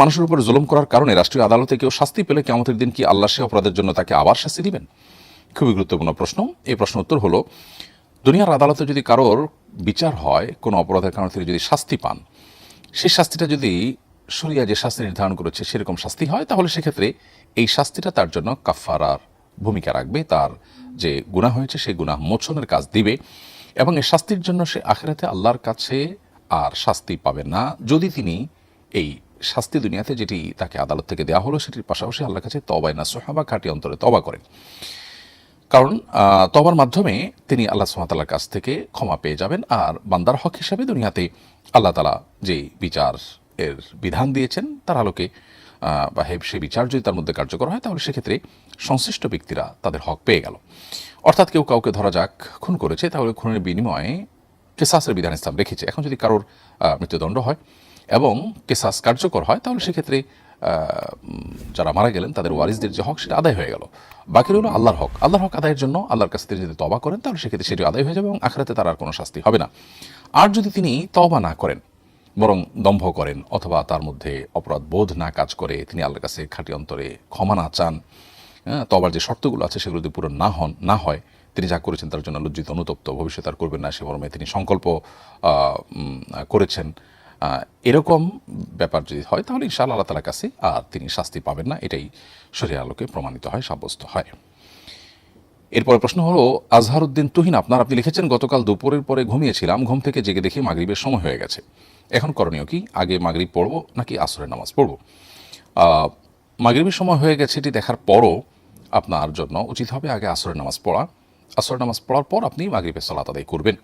মানুষের উপর জুলুম করার কারণে রাষ্ট্রীয় আদালতে কেউ শাস্তি পেলে কেমতের দিন কি আল্লাহ সে অপরাধের জন্য তাকে আবার শাস্তি দিবেন? খুবই গুরুত্বপূর্ণ প্রশ্ন। এই প্রশ্ন উত্তর হলো, দুনিয়ার আদালতে যদি কারোর বিচার হয়, কোনো অপরাধের কারণে তিনি যদি শাস্তি পান, সেই শাস্তিটা যদি শরিয়া যে শাস্তি নির্ধারণ করেছে সেরকম শাস্তি হয়, তাহলে সেক্ষেত্রে এই শাস্তিটা তার জন্য কাফারার ভূমিকা রাখবে। তার যে গুনাহ হয়েছে, সেই গুনাহ মোচনের কাজ দিবে এবং এই শাস্তির জন্য সে আখেরাতে আল্লাহর কাছে আর শাস্তি পাবে না। যদি তিনি এই শাস্তি দুনিয়াতে যেটি তাকে আদালত থেকে দেওয়া হলো, সেটির পাশাপাশি আল্লাহর কাছে তবায় না সোহাবা খাটি অন্তরে তবা করেন কারণ তবার মাধ্যমে তিনি আল্লাহ সুমাতালার কাছ থেকে ক্ষমা পেয়ে যাবেন আর বান্দার হক হিসাবে দুনিয়াতে আল্লাহ তালা যে বিচার এর বিধান দিয়েছেন, তার আলোকে বা হেব সেই বিচার যদি তার মধ্যে কার্যকর হয়, তাহলে সেক্ষেত্রে সংশ্লিষ্ট ব্যক্তিরা তাদের হক পেয়ে গেল। অর্থাৎ কেউ কাউকে ধরা যাক, খুন করেছে, তাহলে খুনের বিনিময়ে কেসাসের বিধান ইসলাম রেখেছে। এখন যদি কারোর মৃত্যুদণ্ড হয় এবং কেসাস কার্যকর হয় তাহলে সেক্ষেত্রে যারা মারা গেলেন তাদের ওয়ারিসদের যে হক সেটা আদায় হয়ে গেল। বাকি রইল আল্লাহর হক। আল্লাহর হক আদায়ের জন্য আল্লাহর কাছ থেকে যদি তবা করেন তাহলে সেক্ষেত্রে সেটি আদায় হয়ে যাবে এবং আখরাতে তার আর কোনো শাস্তি হবে না। আর যদি তিনি তবা না করেন বরং দম্ভ করেন অথবা তার মধ্যে অপরাধ বোধ না কাজ করে তিনি আল্লাহর কাছে খাঁটি অন্তরে ক্ষমা না চান হ্যাঁ, তবার যে শর্তগুলো আছে সেগুলো যদি পূরণ না হন না হয় তিনি যা করেছেন তার জন্য লজ্জিত অনুতপ্ত ভবিষ্যৎ আর করবেন না সে মর্মে তিনি সংকল্প করেছেন। এরকম ব্যাপার যদি হয়, তাহলে ইনশাআল্লাহ আল্লাহ তালার কাছে আর তিনি শাস্তি পাবেন না। এটাই শরীর আলোকে প্রমাণিত হয়, সাব্যস্ত হয়। এরপরে প্রশ্ন হলো, আজহারউদ্দিন তুহিন, আপনার আপনি লিখেছেন, গতকাল দুপুরের পরে ঘুমিয়েছিলাম, ঘুম থেকে জেগে দেখি মাগরিবের সময় হয়ে গেছে। এখন করণীয় কি? আগে মাগরিব পড়ব নাকি আসরের নামাজ পড়ব? মাগরিবের সময় হয়ে গেছে, এটি দেখার পরও আপনার জন্য উচিত হবে আগে আসরের নামাজ পড়া। আসরের নামাজ পড়ার পর আপনি মাগরিবের সালাত আদায় করবেন।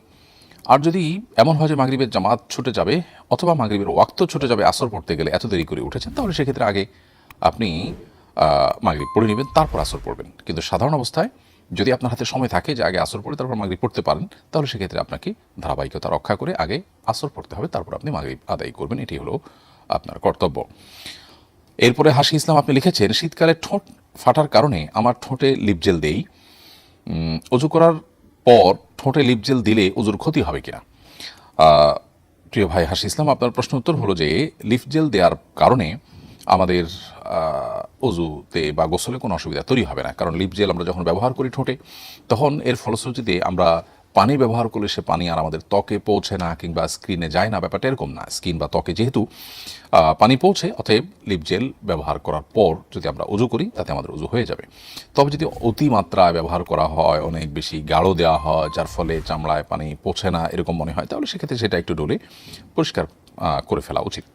আর যদি এমন হয় যে মাগরিবের জামাত ছুটে যাবে অথবা মাগরিবের ওয়াক্ত ছুটে যাবে আসর পড়তে গেলে এত দেরি করে উঠেছেন, তাহলে সেক্ষেত্রে আগে আপনি মাগরিব পড়ে নেবেন, তারপর আসর পড়বেন। কিন্তু সাধারণ অবস্থায় যদি আপনার হাতে সময় থাকে যে আগে আসর পড়ে, তারপর মাগরিব পড়তে পারেন, তাহলে সেক্ষেত্রে আপনাকে ধারাবাহিকতা রক্ষা করে আগে আসর পড়তে হবে, তারপর আপনি মাগরিব আদায় করবেন, এটি হলো আপনার কর্তব্য। এরপরে হাসি ইসলাম আপনি লিখেছেন, শীতকালে ঠোঁট ফাটার কারণে আমার ঠোঁটে লিপজেল দেই। অজু করার পর ঠোঁটে লিপজেল দিলে অজুর ক্ষতি হবে কিনা? প্রিয় ভাই হাসি ইসলাম, আপনার প্রশ্ন উত্তর হলো যে লিপজেল দেওয়ার কারণে আমাদের অজুতে বা গোসলে কোনো অসুবিধা তৈরি হবে না। কারণ লিপ জেল আমরা যখন ব্যবহার করি ঠোঁটে, তখন এর ফলশ্রুতিতে আমরা পানি ব্যবহার করলে সে পানি আর আমাদের ত্বকে পৌঁছে না কিংবা স্ক্রিনে যায় না। ব্যাপারটা এরকম না। স্কিন বা ত্বকে যেহেতু পানি পৌঁছে, অতএব লিপ জেল ব্যবহার করার পর যদি আমরা উজু করি, তাতে আমাদের উজু হয়ে যাবে। তবে যদি অতিমাত্রায় ব্যবহার করা হয়, অনেক বেশি গাঢ় দেওয়া হয়, যার ফলে চামড়ায় পানি পৌঁছে না, এরকম মনে হয়, তাহলে সেক্ষেত্রে সেটা একটু ডলে পরিষ্কার করে ফেলা উচিত।